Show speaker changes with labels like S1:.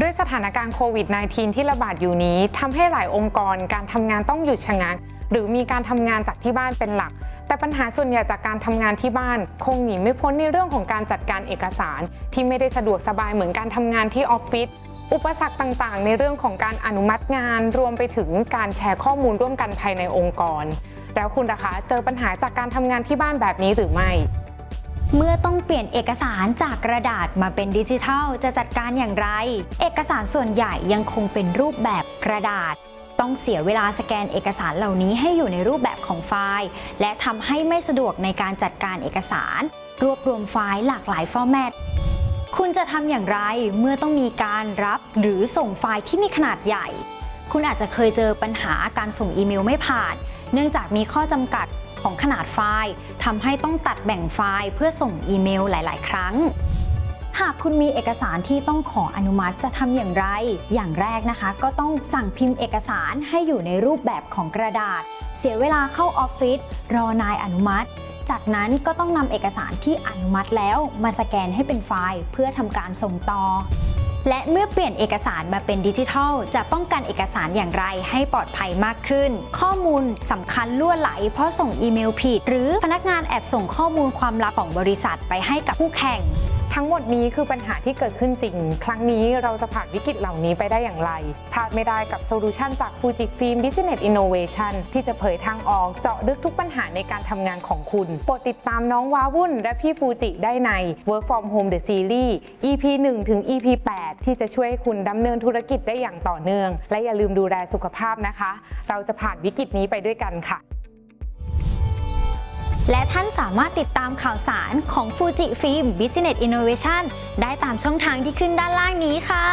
S1: ด้วยสถานการณ์โควิด -19 ที่ระบาดอยู่นี้ทำให้หลายองค์กรการทำงานต้องหยุดชะงัก หรือมีการทำงานจากที่บ้านเป็นหลัก แต่ปัญหาส่วนใหญ่จากการทำงานที่บ้าน คงหนีไม่พ้นในเรื่องของการจัดการเอกสาร ที่ไม่ได้สะดวกสบายเหมือนการทำงานที่ออฟฟิศอุปสรรคต่างๆ ในเรื่องของการอนุมัติงาน รวมไปถึงการแชร์ข้อมูลร่วมกันภายในองค์กร แล้วคุณนะคะเจอปัญหาจากการทำงานที่บ้านแบบนี้หรือไม่
S2: เมื่อต้องเปลี่ยนเอกสารจากกระดาษมาเป็นดิจิทัล จะจัดการอย่างไร เอกสารส่วนใหญ่ยังคงเป็นรูปแบบกระดาษ ต้องเสียเวลาสแกนเอกสารเหล่านี้ให้อยู่ในรูปแบบของไฟล์ และทำให้ไม่สะดวกในการจัดการเอกสาร รวบรวมไฟล์หลากหลายฟอร์แมตคุณจะทำอย่างไรเมื่อต้องมีการรับหรือส่งไฟล์ที่มีขนาดใหญ่ คุณอาจจะเคยเจอปัญหาการส่งอีเมลไม่ผ่าน เนื่องจากมีข้อจำกัดของขนาดไฟล์ทำให้ต้องตัดแบ่งไฟล์เพื่อส่งอีเมลหลาย ๆ ครั้ง หากคุณมีเอกสารที่ต้องขออนุมัติจะทำอย่างไร อย่างแรกนะคะ ก็ต้องสั่งพิมพ์เอกสารให้อยู่ในรูปแบบของกระดาษ เสียเวลาเข้าออฟฟิศรอนายอนุมัติ จากนั้นก็ต้องนำเอกสารที่อนุมัติแล้วมาสแกนให้เป็นไฟล์ เพื่อทำการส่งต่อ และเมื่อเปลี่ยนเอกสารมาเป็นดิจิทัล จะป้องกันเอกสารอย่างไรให้ปลอดภัยมากขึ้น ข้อมูลสำคัญล่วไหล เพราะส่งอีเมลผิด หรือพนักงานแอบส่งข้อมูลความลับของบริษัทไปให้กับคู่แข่ง
S1: ทั้งหมดนี้คือปัญหาที่เกิดขึ้นจริง ครั้งนี้เราจะผ่านวิกฤตเหล่านี้ไปได้อย่างไรพลาดไม่ได้กับโซลูชันจาก Fujifilm Business Innovation ที่จะเผยทางออกเจาะลึกทุกปัญหาในการทำงานของคุณ โปรดติดตามน้องว้าวุ่น และพี่ฟูจิได้ใน Work from Home the Series EP 1 ถึง EP 8 ที่จะช่วยให้คุณดำเนินธุรกิจได้อย่างต่อเนื่อง และอย่าลืมดูแลสุขภาพนะคะ เราจะผ่านวิกฤตนี้ไปด้วยกันค่ะ
S2: และท่านสามารถติดตามข่าวสารของ Fuji Film Business Innovation ได้ตามช่องทางที่ขึ้นด้านล่างนี้ค่ะ